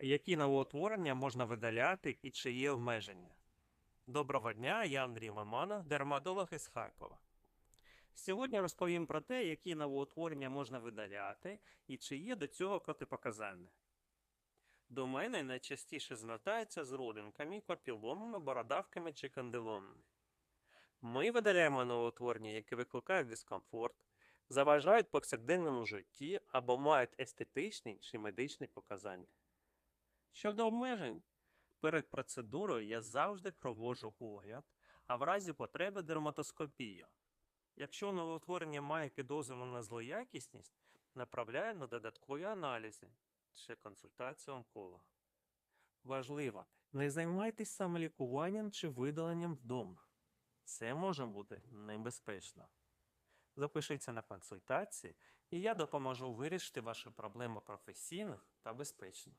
Які новоутворення можна видаляти і чи є обмеження? Доброго дня, я Андрій Мамана, дерматолог із Харкова. Сьогодні розповім про те, які новоутворення можна видаляти і чи є до цього протипоказання. До мене найчастіше звертаються з родинками, папіломами, бородавками чи кандиломами. Ми видаляємо новоутворення, які викликають дискомфорт, заважають повсякденному житті або мають естетичні чи медичні показання. Щодо обмежень, перед процедурою я завжди проводжу огляд, а в разі потреби дерматоскопію. Якщо новоутворення має підозру на злоякісність, направляю на додаткові аналізи чи консультацію онколога. Важливо, не займайтесь самолікуванням чи видаленням вдома. Це може бути небезпечно. Запишіться на консультації, і я допоможу вирішити ваші проблеми професійно та безпечно.